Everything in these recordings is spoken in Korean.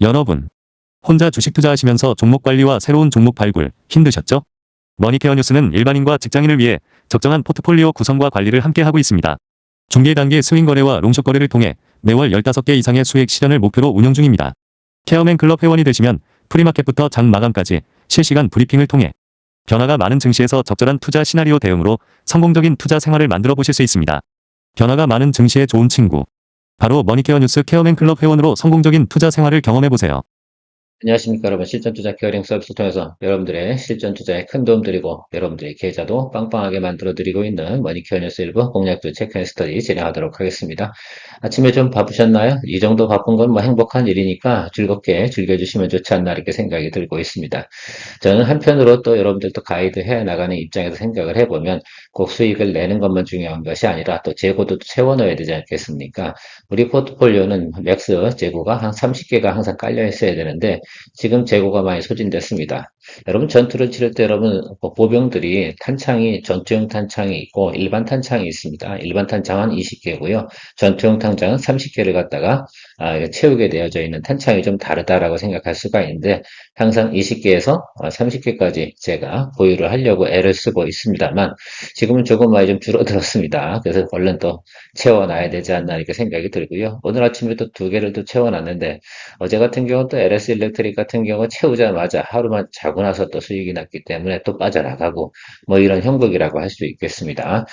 여러분, 혼자 주식 투자하시면서 종목 관리와 새로운 종목 발굴 힘드셨죠? 머니케어 뉴스는 일반인과 직장인을 위해 적정한 포트폴리오 구성과 관리를 함께 하고 있습니다. 중개 단계 스윙 거래와 롱숏 거래를 통해 매월 15개 이상의 수익 실현을 목표로 운영 중입니다. 케어맨 클럽 회원이 되시면 프리마켓부터 장 마감까지 실시간 브리핑을 통해 변화가 많은 증시에서 적절한 투자 시나리오 대응으로 성공적인 투자 생활을 만들어 보실 수 있습니다. 변화가 많은 증시의 좋은 친구. 바로 머니케어 뉴스 케어맨 클럽 회원으로 성공적인 투자 생활을 경험해 보세요. 안녕하십니까 여러분 실전 투자 케어링 서비스를 통해서 여러분들의 실전 투자에 큰 도움 드리고 여러분들의 계좌도 빵빵하게 만들어 드리고 있는 머니케어 뉴스 일부 공략도 체크앤 스터디 진행하도록 하겠습니다. 아침에 좀 바쁘셨나요? 이 정도 바쁜 건 뭐 행복한 일이니까 즐겁게 즐겨주시면 좋지 않나 이렇게 생각이 들고 있습니다. 저는 한편으로 또 여러분들도 가이드 해 나가는 입장에서 생각을 해보면 꼭 수익을 내는 것만 중요한 것이 아니라 또 재고도 채워 넣어야 되지 않겠습니까? 우리 포트폴리오는 맥스 재고가 한 30개가 항상 깔려 있어야 되는데 지금 재고가 많이 소진됐습니다. 여러분 전투를 치를 때 여러분 뭐 보병들이 탄창이 전투용 탄창이 있고 일반 탄창이 있습니다. 일반 탄창은 20개고요. 전투용 탄창은 30개를 갖다가 아, 채우게 되어져 있는 탄창이 좀 다르다라고 생각할 수가 있는데 항상 20개에서 30개까지 제가 보유를 하려고 애를 쓰고 있습니다만 지금은 조금 많이 좀 줄어들었습니다. 그래서 얼른 또 채워놔야 되지 않나 이렇게 생각이 들고요. 오늘 아침에 또 두 개를 또 채워놨는데 어제 같은 경우 또 LS 일렉트릭 같은 경우 채우자마자 하루만 자고 나서 또 수익이 났기 때문에 또 빠져나가고 뭐 이런 형국이라고 할 수 있겠습니다.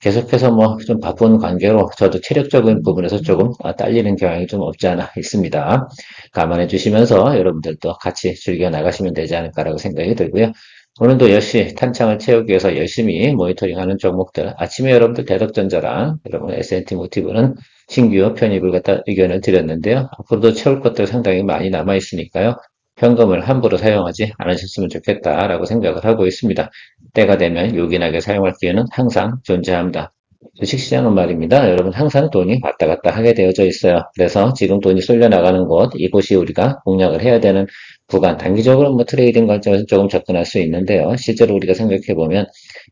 계속해서 뭐 좀 바쁜 관계로 저도 체력적인 부분에서 조금 딸리는 경향이 좀 없지 않아 있습니다. 감안해 주시면서 여러분들도 같이 즐겨 나가시면 되지 않을까라고 생각이 들고요. 오늘도 역시 탄창을 채우기 위해서 열심히 모니터링하는 종목들 아침에 여러분들 대덕전자랑 여러분 S&T 모티브는 신규 편입을 갖다 의견을 드렸는데요. 앞으로도 채울 것들 상당히 많이 남아 있으니까요. 현금을 함부로 사용하지 않으셨으면 좋겠다라고 생각을 하고 있습니다. 때가 되면 요긴하게 사용할 기회는 항상 존재합니다. 주식시장은 말입니다. 여러분 항상 돈이 왔다 갔다 하게 되어져 있어요. 그래서 지금 돈이 쏠려 나가는 곳 이곳이 우리가 공략을 해야 되는 구간 단기적으로 뭐 트레이딩 관점에서 조금 접근할 수 있는데요. 실제로 우리가 생각해 보면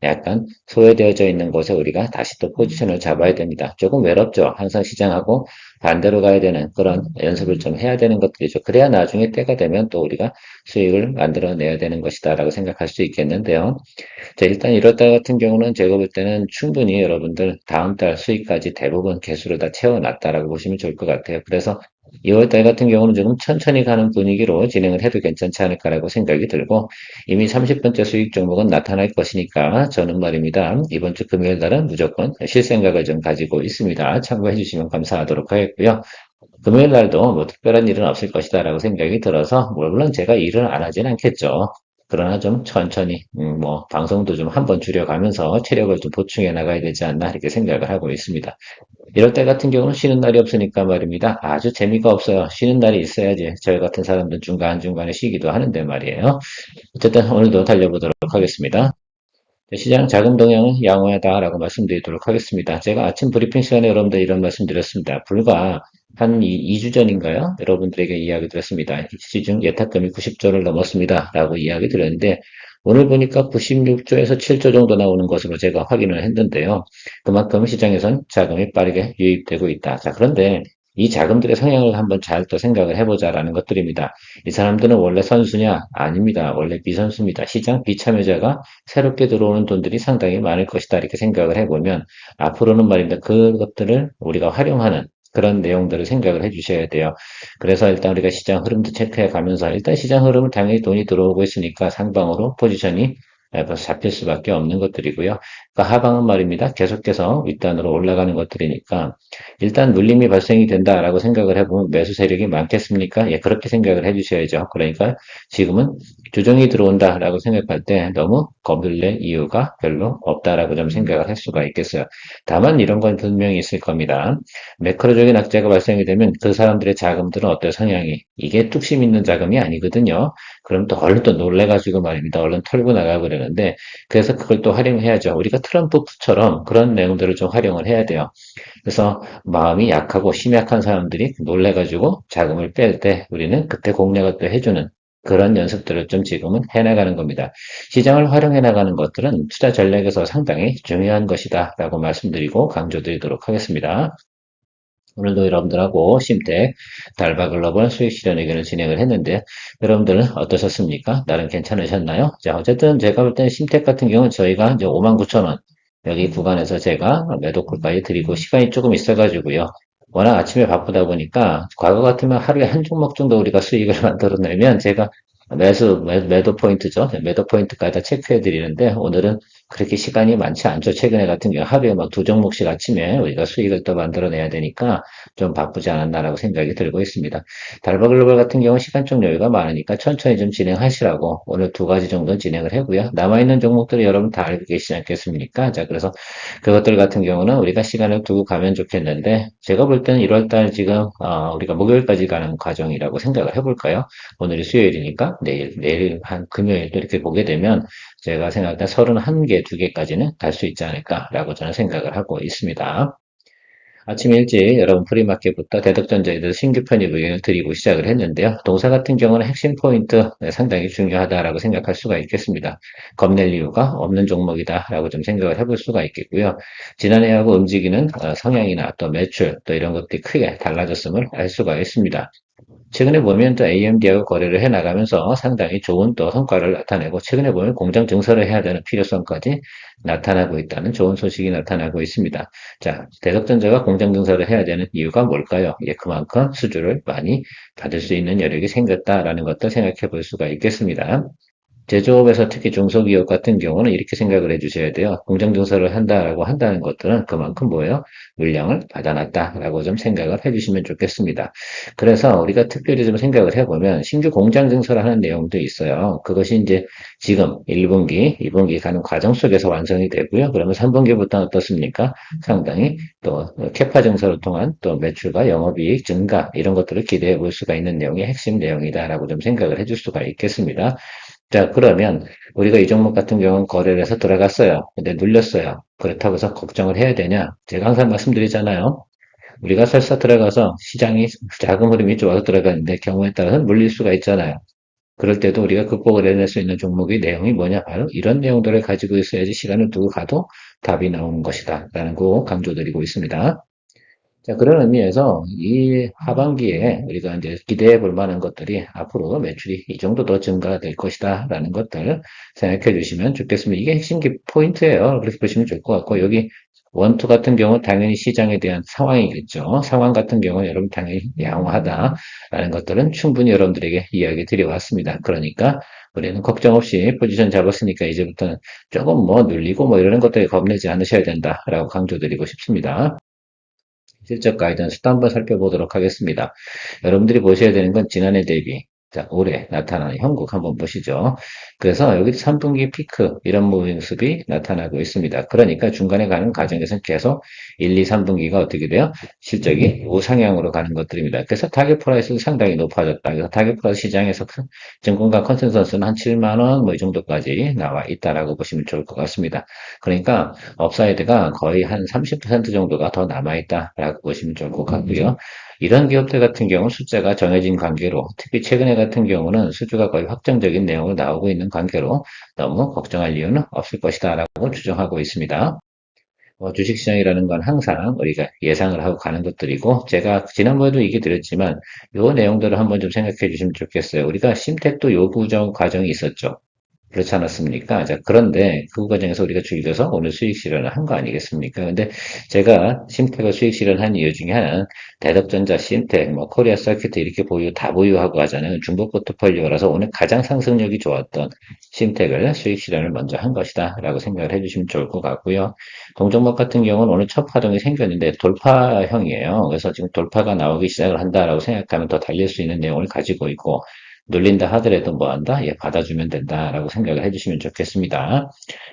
약간 소외되어져 있는 곳에 우리가 다시 또 포지션을 잡아야 됩니다. 조금 외롭죠. 항상 시장하고 반대로 가야 되는 그런 연습을 좀 해야 되는 것들이죠. 그래야 나중에 때가 되면 또 우리가 수익을 만들어내야 되는 것이다 라고 생각할 수 있겠는데요. 자, 일단 1월달 같은 경우는 제가 볼 때는 충분히 여러분들 다음 달 수익까지 대부분 개수를 다 채워놨다라고 보시면 좋을 것 같아요. 그래서 2월달 같은 경우는 조금 천천히 가는 분위기로 진행을 해도 괜찮지 않을까라고 생각이 들고 이미 30번째 수익 종목은 나타날 것이니까 저는 말입니다. 이번 주 금요일 날은 무조건 실 생각을 좀 가지고 있습니다. 참고해 주시면 감사하도록 하겠고요. 금요일 날도 뭐 특별한 일은 없을 것이다 라고 생각이 들어서 물론 제가 일을 안 하진 않겠죠. 그러나 좀 천천히 음, 뭐 방송도 좀 한번 줄여가면서 체력을 좀 보충해 나가야 되지 않나 이렇게 생각을 하고 있습니다. 이럴 때 같은 경우는 쉬는 날이 없으니까 말입니다. 아주 재미가 없어요. 쉬는 날이 있어야지 저희 같은 사람들 중간중간에 쉬기도 하는데 말이에요. 어쨌든 오늘도 달려보도록 하겠습니다. 시장 자금 동향은 양호하다라고 말씀드리도록 하겠습니다. 제가 아침 브리핑 시간에 여러분들 이런 말씀 드렸습니다. 불과 한 2, 주 전인가요? 여러분들에게 이야기 드렸습니다. 시중 예탁금이 90조를 넘었습니다. 라고 이야기 드렸는데 오늘 보니까 96조에서 7조 정도 나오는 것으로 제가 확인을 했는데요. 그만큼 시장에선 자금이 빠르게 유입되고 있다. 자, 그런데 이 자금들의 성향을 한번 잘 또 생각을 해보자라는 것들입니다. 이 사람들은 원래 선수냐? 아닙니다. 원래 비선수입니다. 시장 비참여자가 새롭게 들어오는 돈들이 상당히 많을 것이다. 이렇게 생각을 해보면 앞으로는 말입니다. 그것들을 우리가 활용하는 그런 내용들을 생각을 해 주셔야 돼요. 그래서 일단 우리가 시장 흐름도 체크해 가면서 일단 시장 흐름을 당연히 돈이 들어오고 있으니까 상방으로 포지션이 잡힐 수밖에 없는 것들이고요. 그 하방은 말입니다. 계속해서 윗단으로 올라가는 것들이니까 일단 눌림이 발생이 된다라고 생각을 해보면 매수 세력이 많겠습니까? 예, 그렇게 생각을 해주셔야죠. 그러니까 지금은 조정이 들어온다라고 생각할 때 너무 겁들낼 이유가 별로 없다라고 좀 생각을 할 수가 있겠어요. 다만 이런 건 분명히 있을 겁니다. 매크로적인 악재가 발생이 되면 그 사람들의 자금들은 어떤 성향이 이게 뚝심 있는 자금이 아니거든요. 그럼 또 얼른 또 놀래가지고 말입니다. 얼른 털고 나가 버리는데 그래서 그걸 또 활용해야죠. 우리가 트럼프처럼 그런 내용들을 좀 활용을 해야 돼요. 그래서 마음이 약하고 심약한 사람들이 놀래가지고 자금을 뺄 때 우리는 그때 공략을 또 해주는 그런 연습들을 좀 지금은 해나가는 겁니다. 시장을 활용해 나가는 것들은 투자 전략에서 상당히 중요한 것이다 라고 말씀드리고 강조드리도록 하겠습니다. 오늘도 여러분들하고 심택 달바 글로벌 수익 실현 의견을 진행을 했는데 여러분들은 어떠셨습니까? 나름 괜찮으셨나요? 자, 어쨌든 제가 볼 때는 심택 같은 경우는 저희가 이제 59,000원 여기 구간에서 제가 매도 콜까지 드리고 시간이 조금 있어가지고요. 워낙 아침에 바쁘다 보니까 과거 같으면 하루에 한 종목 정도 우리가 수익을 만들어내면 제가 매수, 매, 매도 포인트죠. 매도 포인트까지 다 체크해 드리는데 오늘은 그렇게 시간이 많지 않죠. 최근에 같은 경우 하루에 막 두 종목씩 아침에 우리가 수익을 또 만들어내야 되니까 좀 바쁘지 않았나라고 생각이 들고 있습니다. 달바 글로벌 같은 경우 시간적 여유가 많으니까 천천히 좀 진행하시라고 오늘 두 가지 정도 진행을 하고요. 남아있는 종목들을 여러분 다 알고 계시지 않겠습니까? 자, 그래서 그것들 같은 경우는 우리가 시간을 두고 가면 좋겠는데 제가 볼 때는 1월달 지금 어, 우리가 목요일까지 가는 과정이라고 생각을 해볼까요? 오늘이 수요일이니까 내일, 내일 한 금요일도 이렇게 보게 되면 제가 생각할 때 31개, 2개까지는 갈 수 있지 않을까라고 저는 생각을 하고 있습니다. 아침 일찍 여러분 프리마켓부터 대덕전자에 대해서 신규 편입 의견을 드리고 시작을 했는데요. 동사 같은 경우는 핵심 포인트 네, 상당히 중요하다라고 생각할 수가 있겠습니다. 겁낼 이유가 없는 종목이다라고 좀 생각을 해볼 수가 있겠고요. 지난해하고 움직이는 어, 성향이나 또 매출 또 이런 것들이 크게 달라졌음을 알 수가 있습니다. 최근에 보면 또 AMD하고 거래를 해 나가면서 상당히 좋은 또 성과를 나타내고 최근에 보면 공장 증설을 해야 되는 필요성까지 나타나고 있다는 좋은 소식이 나타나고 있습니다. 자, 대덕전자가 공장 증설을 해야 되는 이유가 뭘까요? 예, 그만큼 수주를 많이 받을 수 있는 여력이 생겼다라는 것도 생각해 볼 수가 있겠습니다. 제조업에서 특히 중소기업 같은 경우는 이렇게 생각을 해주셔야 돼요. 공장 증설을 한다라고 한다는 것들은 그만큼 뭐예요? 물량을 받아놨다라고 좀 생각을 해주시면 좋겠습니다. 그래서 우리가 특별히 좀 생각을 해보면 신규 공장 증설을 하는 내용도 있어요. 그것이 이제 지금 1분기, 2분기 가는 과정 속에서 완성이 되고요. 그러면 3분기부터는 어떻습니까? 상당히 또 캐파 증설을 통한 또 매출과 영업이익 증가 이런 것들을 기대해 볼 수가 있는 내용이 핵심 내용이다라고 좀 생각을 해줄 수가 있겠습니다. 자, 그러면 우리가 이 종목 같은 경우는 거래를 해서 들어갔어요. 근데 눌렸어요. 그렇다고 해서 걱정을 해야 되냐? 제가 항상 말씀드리잖아요. 우리가 설사 들어가서 시장이 자금 흐름이 좋아서 들어가는데 경우에 따라서는 물릴 수가 있잖아요. 그럴 때도 우리가 극복을 해낼 수 있는 종목의 내용이 뭐냐? 바로 이런 내용들을 가지고 있어야지 시간을 두고 가도 답이 나오는 것이다. 라는 거 강조드리고 있습니다. 자, 그런 의미에서 이 하반기에 우리가 이제 기대해 볼 만한 것들이 앞으로 매출이 이 정도 더 증가될 것이다 라는 것들 생각해 주시면 좋겠습니다. 이게 핵심 포인트예요. 그렇게 보시면 좋을 것 같고 여기 원투 같은 경우는 당연히 시장에 대한 상황이겠죠. 상황 같은 경우는 여러분 당연히 양호하다라는 것들은 충분히 여러분들에게 이야기 드려왔습니다. 그러니까 우리는 걱정 없이 포지션 잡았으니까 이제부터는 조금 뭐 눌리고 뭐 이러는 것들에 겁내지 않으셔야 된다라고 강조드리고 싶습니다. 실적 가이던스도 한번 살펴보도록 하겠습니다. 여러분들이 보셔야 되는 건 지난해 대비 자, 올해 나타나는 형국 한번 보시죠. 그래서 여기 3분기 피크 이런 모습이 나타나고 있습니다. 그러니까 중간에 가는 과정에서는 계속 1, 2, 3분기가 어떻게 돼요? 실적이 우상향으로 가는 것들입니다. 그래서 타겟 프라이스도 상당히 높아졌다. 그래서 타겟 프라이스 시장에서 증권가 컨센서스는 한 7만 원 뭐 이 정도까지 나와 있다라고 보시면 좋을 것 같습니다. 그러니까 업사이드가 거의 한 30% 정도가 더 남아 있다라고 보시면 좋을 것 같고요. 이런 기업들 같은 경우는 숫자가 정해진 관계로 특히 최근에 같은 경우는 수주가 거의 확정적인 내용으로 나오고 있는 관계로 너무 걱정할 이유는 없을 것이다 라고 추정하고 있습니다. 어, 주식시장이라는 건 항상 우리가 예상을 하고 가는 것들이고 제가 지난번에도 얘기 드렸지만 이 내용들을 한번 좀 생각해 주시면 좋겠어요. 우리가 심택도 요구정 과정이 있었죠. 그렇지 않았습니까? 자, 그런데 그 과정에서 우리가 즐겨서 오늘 수익 실현을 한 거 아니겠습니까? 근데 제가 심택을 수익 실현한 이유 중에 하나는 대덕전자, 심택, 뭐 코리아 서큐트 이렇게 보유 다 보유하고 하잖아요. 중복 포트폴리오라서 오늘 가장 상승력이 좋았던 심택을 수익 실현을 먼저 한 것이다 라고 생각을 해주시면 좋을 것 같고요. 동종목 같은 경우는 오늘 첫 파동이 생겼는데 돌파형이에요. 그래서 지금 돌파가 나오기 시작을 한다라고 생각하면 더 달릴 수 있는 내용을 가지고 있고 눌린다 하더라도 뭐 한다? 예, 받아주면 된다라고 생각을 해주시면 좋겠습니다.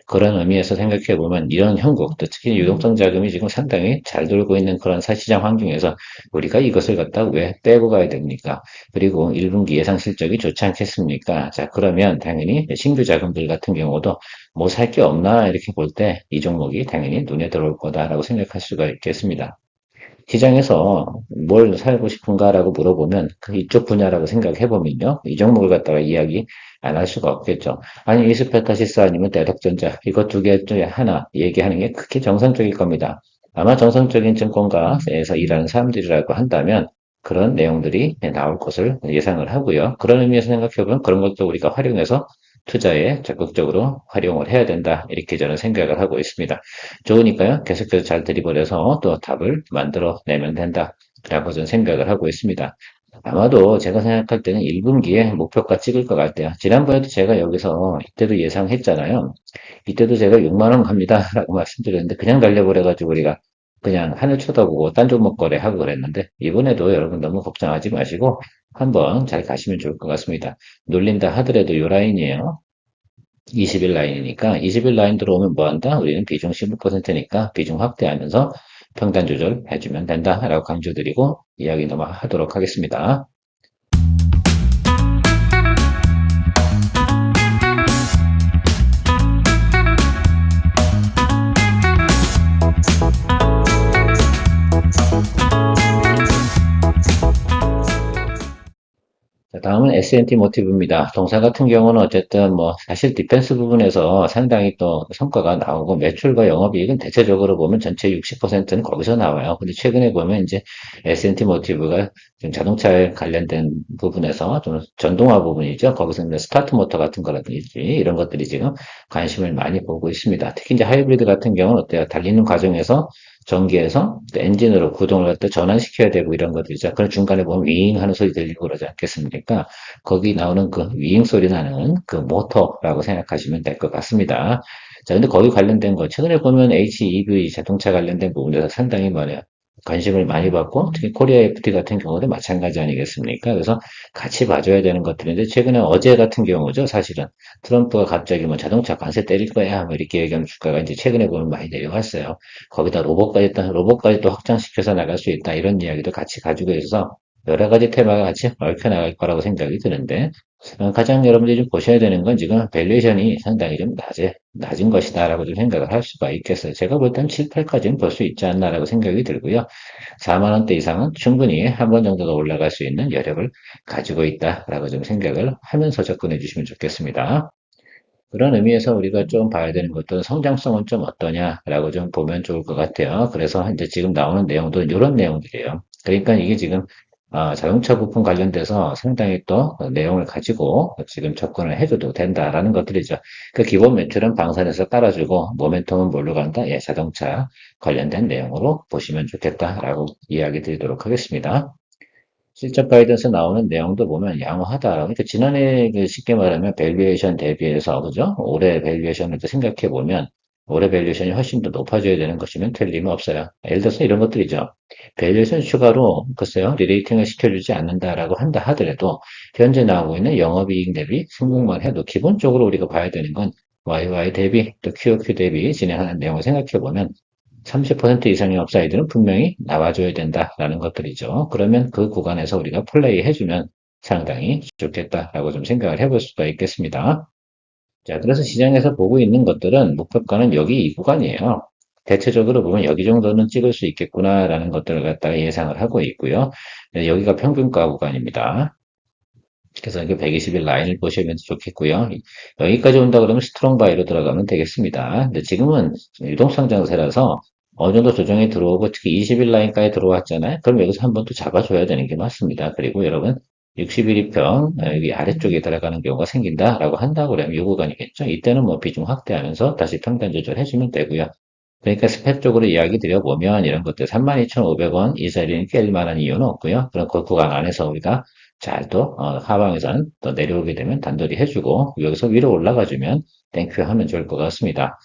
그런 의미에서 생각해 보면 이런 형국, 특히 유동성 자금이 지금 상당히 잘 돌고 있는 그런 사시장 환경에서 우리가 이것을 갖다 왜 빼고 가야 됩니까? 그리고 1분기 예상 실적이 좋지 않겠습니까? 자, 그러면 당연히 신규 자금들 같은 경우도 뭐 살 게 없나 이렇게 볼 때 이 종목이 당연히 눈에 들어올 거다라고 생각할 수가 있겠습니다. 시장에서 뭘 살고 싶은가라고 물어보면 그 이쪽 분야라고 생각해 보면요. 이 종목을 갖다가 이야기 안 할 수가 없겠죠. 아니 이스페타시스 아니면 대덕전자 이거 두 개 중에 하나 얘기하는 게 크게 정상적일 겁니다. 아마 정상적인 증권가에서 일하는 사람들이라고 한다면 그런 내용들이 나올 것을 예상을 하고요. 그런 의미에서 생각해보면 그런 것도 우리가 활용해서 투자에 적극적으로 활용을 해야 된다. 이렇게 저는 생각을 하고 있습니다. 좋으니까요. 계속해서 잘 들이버려서 또 답을 만들어 내면 된다. 라고 저는 생각을 하고 있습니다. 아마도 제가 생각할 때는 1분기에 목표가 찍을 것 같아요. 지난번에도 제가 여기서 이때도 예상했잖아요. 이때도 제가 6만원 갑니다. 라고 말씀드렸는데 그냥 달려버려가지고 우리가 그냥 하늘 쳐다보고 딴 종목 거래 하고 그랬는데 이번에도 여러분 너무 걱정하지 마시고 한번 잘 가시면 좋을 것 같습니다. 놀린다 하더라도 요 라인이에요. 20일 라인이니까 20일 라인 들어오면 뭐 한다? 우리는 비중 15%니까 비중 확대하면서 평단 조절 해주면 된다라고 강조드리고 이야기 넘어가도록 하겠습니다. 다음은 S&T 모티브입니다. 동사 같은 경우는 어쨌든 뭐 사실 디펜스 부분에서 상당히 또 성과가 나오고 매출과 영업이익은 대체적으로 보면 전체 60%는 거기서 나와요. 근데 최근에 보면 이제 S&T 모티브가 좀 자동차에 관련된 부분에서 좀 전동화 부분이죠. 거기서 이제 스타트 모터 같은 거라든지 이런 것들이 지금 관심을 많이 보고 있습니다. 특히 이제 하이브리드 같은 경우는 어때요? 달리는 과정에서 전기에서 엔진으로 구동을 갖다 전환시켜야 되고 이런 것들이죠. 그런 중간에 보면 윙 하는 소리 들리고 그러지 않겠습니까? 거기 나오는 그 윙 소리 나는 그 모터라고 생각하시면 될 것 같습니다. 자, 근데 거기 관련된 거, 최근에 보면 HEV 자동차 관련된 부분에서 상당히 뭐냐, 관심을 많이 받고, 특히 코리아 FT 같은 경우도 마찬가지 아니겠습니까? 그래서 같이 봐줘야 되는 것들인데, 최근에 어제 같은 경우죠, 사실은. 트럼프가 갑자기 뭐 자동차 관세 때릴 거야, 뭐 이렇게 얘기하면 주가가 이제 최근에 보면 많이 내려갔어요. 거기다 로봇까지, 또- 로봇까지 또 확장시켜서 나갈 수 있다, 이런 이야기도 같이 가지고 있어서, 여러 가지 테마가 같이 얽혀 나갈 거라고 생각이 드는데, 어, 가장 여러분들이 좀 보셔야 되는 건 지금 밸류에이션이 상당히 좀 낮에, 낮은 것이다 라고 좀 생각을 할 수가 있겠어요. 제가 볼 때는 7, 8까지는 볼 수 있지 않나 라고 생각이 들고요. 4만원대 이상은 충분히 한 번 정도 더 올라갈 수 있는 여력을 가지고 있다 라고 좀 생각을 하면서 접근해 주시면 좋겠습니다. 그런 의미에서 우리가 좀 봐야 되는 것도 성장성은 좀 어떠냐라고 좀 보면 좋을 것 같아요. 그래서 이제 지금 나오는 내용도 이런 내용들이에요. 그러니까 이게 지금 아, 자동차 부품 관련돼서 상당히 또 내용을 가지고 지금 접근을 해줘도 된다라는 것들이죠. 그 기본 매출은 방산에서 깔아주고 모멘텀은 뭘로 간다? 예, 자동차 관련된 내용으로 보시면 좋겠다라고 이야기 드리도록 하겠습니다. 실적 가이던스 나오는 내용도 보면 양호하다. 그러니까 지난해 그 쉽게 말하면 밸류에이션 대비해서 그죠? 올해 밸류에이션을 또 생각해 보면 올해 밸류에이션이 훨씬 더 높아져야 되는 것이면 틀림없어요. 예를 들어서 이런 것들이죠. 밸류에이션 추가로 글쎄요 리레이팅을 시켜주지 않는다라고 한다 하더라도 현재 나오고 있는 영업이익 대비 성공만 해도 기본적으로 우리가 봐야 되는 건 YY 대비 또 QOQ 대비 진행하는 내용을 생각해 보면 30% 이상의 업사이드는 분명히 나와줘야 된다라는 것들이죠. 그러면 그 구간에서 우리가 플레이 해주면 상당히 좋겠다라고 좀 생각을 해볼 수가 있겠습니다. 자, 그래서 시장에서 보고 있는 것들은 목표가는 여기 이 구간이에요. 대체적으로 보면 여기 정도는 찍을 수 있겠구나라는 것들을 갖다가 예상을 하고 있고요. 네, 여기가 평균가 구간입니다. 그래서 이게 120일 라인을 보시면 좋겠고요. 여기까지 온다 그러면 스트롱 바이로 들어가면 되겠습니다. 근데 지금은 유동성 장세라서 어느 정도 조정이 들어오고 특히 20일 라인까지 들어왔잖아요. 그럼 여기서 한 번 또 잡아줘야 되는 게 맞습니다. 그리고 여러분 61위평 여기 아래쪽에 들어가는 경우가 생긴다라고 한다고 그러면 이 구간이겠죠. 이때는 뭐 비중 확대하면서 다시 평단 조절해주면 되고요. 그러니까 스펙 쪽으로 이야기 드려보면 이런 것들 32,500원 이 자리는 깰 만한 이유는 없고요. 그런 그 구간 안에서 우리가 잘또 하방에선 또 내려오게 되면 단돌이 해주고 여기서 위로 올라가주면 땡큐 하면 좋을 것 같습니다.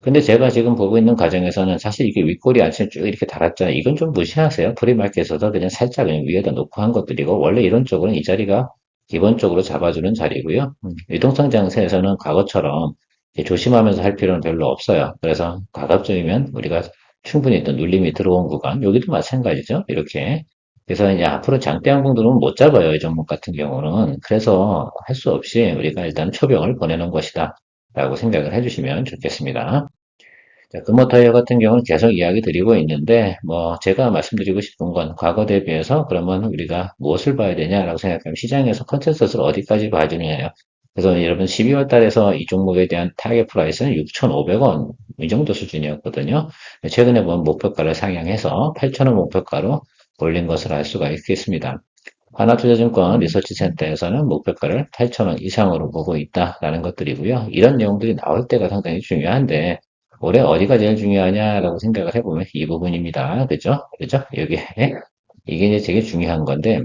근데 제가 지금 보고 있는 과정에서는 사실 이게 윗꼬리 아침에 쭉 이렇게 달았잖아요. 이건 좀 무시하세요. 프리마켓에서도 그냥 살짝 그냥 위에다 놓고 한 것들이고, 원래 이런 쪽은 이 자리가 기본적으로 잡아주는 자리고요. 음, 유동성 장세에서는 과거처럼 조심하면서 할 필요는 별로 없어요. 그래서 가급적이면 우리가 충분히 또 눌림이 들어온 구간, 여기도 마찬가지죠. 이렇게. 그래서 이제 앞으로 장대 항공들은 못 잡아요. 이 종목 같은 경우는. 그래서 할 수 없이 우리가 일단 초병을 보내는 것이다. 라고 생각을 해주시면 좋겠습니다. 자, 금호타이어 같은 경우는 계속 이야기 드리고 있는데, 뭐, 제가 말씀드리고 싶은 건 과거 대비해서 그러면 우리가 무엇을 봐야 되냐라고 생각하면 시장에서 컨센서스를 어디까지 봐주느냐요. 그래서 여러분 12월 달에서 이 종목에 대한 타겟 프라이스는 6,500원 이 정도 수준이었거든요. 최근에 보면 목표가를 상향해서 8,000원 목표가로 올린 것을 알 수가 있겠습니다. 하나투자증권 리서치센터에서는 목표가를 8,000원 이상으로 보고 있다라는 것들이고요. 이런 내용들이 나올 때가 상당히 중요한데 올해 어디가 제일 중요하냐라고 생각을 해보면 이 부분입니다. 그죠? 그죠? 여기 이게 이제 되게 중요한 건데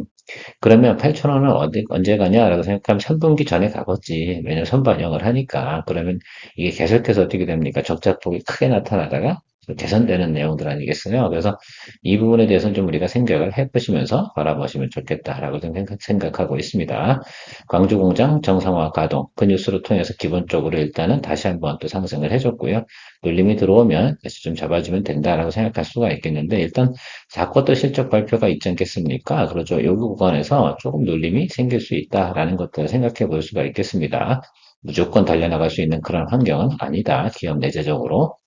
그러면 8,000원은 어디, 언제 가냐라고 생각하면 3분기 전에 가겠지. 왜냐면 선반영을 하니까. 그러면 이게 계속해서 어떻게 됩니까? 적자폭이 크게 나타나다가 개선되는 내용들 아니겠어요? 그래서 이 부분에 대해서는 좀 우리가 생각을 해보시면서 바라보시면 좋겠다라고 생각, 생각하고 있습니다. 광주 공장 정상화 가동 그 뉴스를 통해서 기본적으로 일단은 다시 한번 또 상승을 해줬고요. 눌림이 들어오면 다시 좀 잡아주면 된다라고 생각할 수가 있겠는데 일단 사쿼터 실적 발표가 있지 않겠습니까? 그렇죠. 이 구간에서 조금 눌림이 생길 수 있다라는 것들을 생각해 볼 수가 있겠습니다. 무조건 달려나갈 수 있는 그런 환경은 아니다. 기업 내재적으로.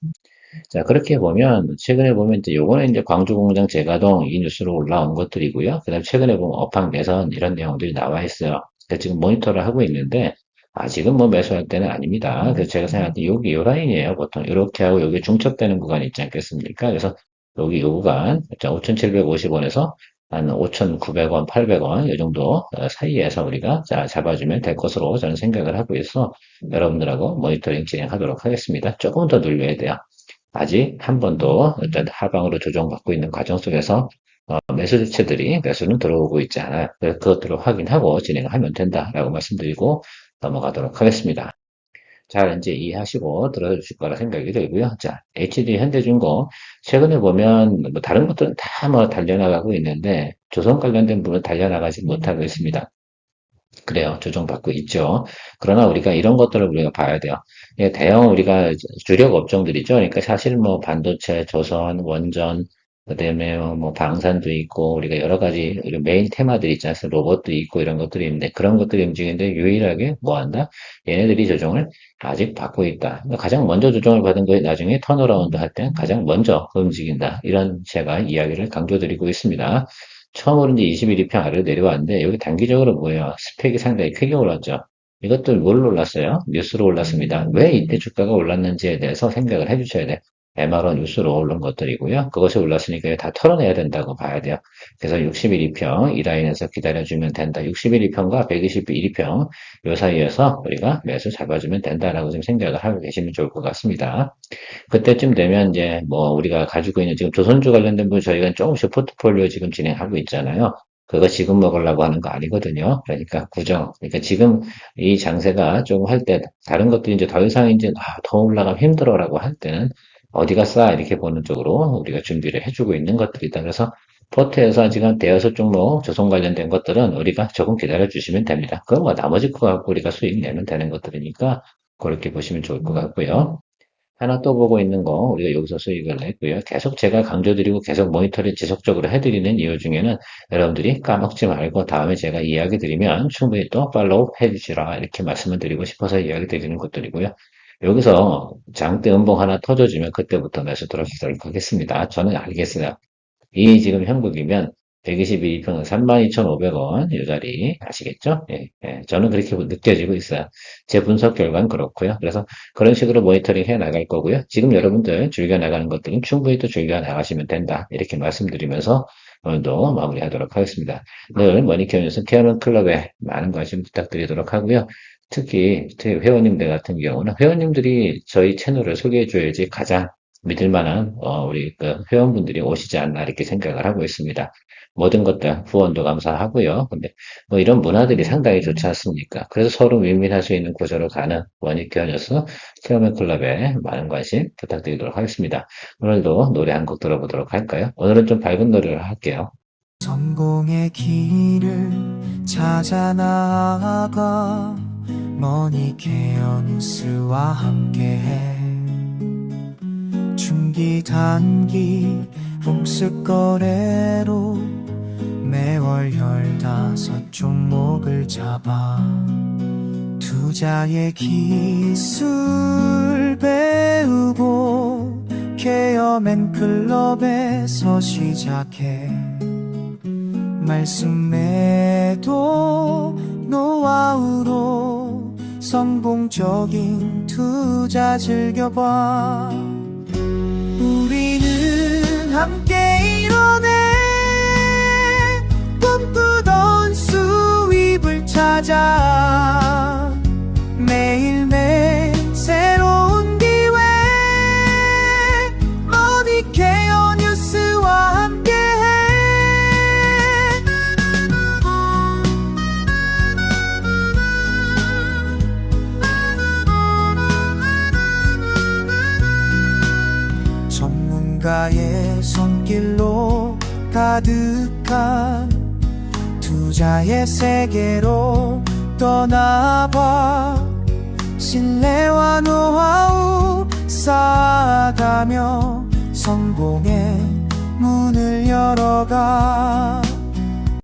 자, 그렇게 보면, 최근에 보면 이제 요거는 이제 광주공장 재가동 이 뉴스로 올라온 것들이고요. 그 다음에 최근에 보면 업황 개선 이런 내용들이 나와 있어요. 그래서 지금 모니터를 하고 있는데, 아직은 뭐 매수할 때는 아닙니다. 그래서 제가 생각할 때 여기 요 라인이에요. 보통 이렇게 하고 여기 중첩되는 구간이 있지 않겠습니까? 그래서 여기 요 구간, 5,750원에서 한 5,900원, 800원 이 정도 어, 사이에서 우리가 자, 잡아주면 될 것으로 저는 생각을 하고 있어 여러분들하고 모니터링 진행하도록 하겠습니다. 조금 더 눌려야 돼요. 아직 한 번도 어떤 하방으로 조정받고 있는 과정 속에서 어, 매수 주체들이 매수는 들어오고 있지 않아요. 그것들을 확인하고 진행하면 된다라고 말씀드리고 넘어가도록 하겠습니다. 잘 이제 이해하시고 들어주실 거라 생각이 들고요. 자, HD 현대중공 최근에 보면 뭐 다른 것들은 다 뭐 달려나가고 있는데 조선 관련된 부분은 달려나가지 못하고 있습니다. 그래요. 조정받고 있죠. 그러나 우리가 이런 것들을 우리가 봐야 돼요. 예, 대형 우리가 주력 업종들이죠. 그러니까 사실 뭐 반도체, 조선, 원전, 그다음에 뭐 방산도 있고 우리가 여러 가지 메인 테마들이 있지 않습니까? 로봇도 있고 이런 것들이 있는데 그런 것들이 움직이는데 유일하게 뭐 한다? 얘네들이 조정을 아직 받고 있다. 그러니까 가장 먼저 조정을 받은 거에 나중에 턴어라운드 할때 가장 먼저 움직인다. 이런 제가 이야기를 강조드리고 있습니다. 처음으로 이제 21위평 아래로 내려왔는데 여기 단기적으로 뭐예요? 스펙이 상당히 크게 올랐죠. 이것들 뭘 올랐어요? 뉴스로 올랐습니다. 왜 이때 주가가 올랐는지에 대해서 생각을 해주셔야 돼요. MRO 뉴스로 오른 것들이고요. 그것이 올랐으니까 다 털어내야 된다고 봐야 돼요. 그래서 61위평 이 라인에서 기다려주면 된다. 61위평과 121위평 요 사이에서 우리가 매수 잡아주면 된다라고 지금 생각을 하고 계시면 좋을 것 같습니다. 그때쯤 되면 이제 뭐 우리가 가지고 있는 지금 조선주 관련된 부분 저희가 조금씩 포트폴리오 지금 진행하고 있잖아요. 그거 지금 먹으려고 하는 거 아니거든요. 그러니까 구정. 그러니까 지금 이 장세가 좀 할 때 다른 것들이 이제 더 이상 이제 아, 더 올라가면 힘들어라고 할 때는 어디가 싸 이렇게 보는 쪽으로 우리가 준비를 해주고 있는 것들이다. 그래서 포트에서 지금 대여섯 종목 조선 관련된 것들은 우리가 조금 기다려 주시면 됩니다. 그건 뭐 나머지 거 갖고 우리가 수익 내면 되는 것들이니까 그렇게 보시면 좋을 것 같고요. 하나 또 보고 있는 거 우리가 여기서 수익을 냈고요. 계속 제가 강조드리고 계속 모니터를 지속적으로 해드리는 이유 중에는 여러분들이 까먹지 말고 다음에 제가 이야기 드리면 충분히 또 팔로우 해주시라 이렇게 말씀을 드리고 싶어서 이야기 드리는 것들이고요. 여기서 장대 음봉 하나 터져주면 그때부터 매수 들어가도록 하겠습니다. 저는 알겠어요. 이 지금 형국이면 122평은 32,500원 이 자리 아시겠죠? 예, 예, 저는 그렇게 느껴지고 있어요. 제 분석 결과는 그렇고요. 그래서 그런 식으로 모니터링 해 나갈 거고요. 지금 여러분들 즐겨 나가는 것들은 충분히 또 즐겨 나가시면 된다. 이렇게 말씀드리면서 오늘도 마무리하도록 하겠습니다. 늘 머니케어 뉴스 케어는 클럽에 많은 관심 부탁드리도록 하고요. 특히 회원님들 같은 경우는 회원님들이 저희 채널을 소개해 줘야지 가장 믿을 만한 어, 우리 그 회원분들이 오시지 않나 이렇게 생각을 하고 있습니다. 모든 것들 후원도 감사하고요. 근데 뭐 이런 문화들이 상당히 좋지 않습니까? 그래서 서로 윈윈할 수 있는 구조로 가는 원익교환 뉴스 케어맨 클럽에 많은 관심 부탁드리도록 하겠습니다. 오늘도 노래 한 곡 들어보도록 할까요? 오늘은 좀 밝은 노래를 할게요. 성공의 길을 찾아 나아가 머니 케어 뉴스와 함께해 중기 단기 복습 거래로 매월 열다섯 종목을 잡아 투자의 기술 배우고 케어맨 클럽에서 시작해. 말씀에도 노하우로 성공적인 투자 즐겨봐 우리는 함께 이뤄내 꿈꾸던 수입을 찾아 매일매일 세계로 떠나봐. 신뢰와 노하우 쌓아가며 성공의 문을 열어가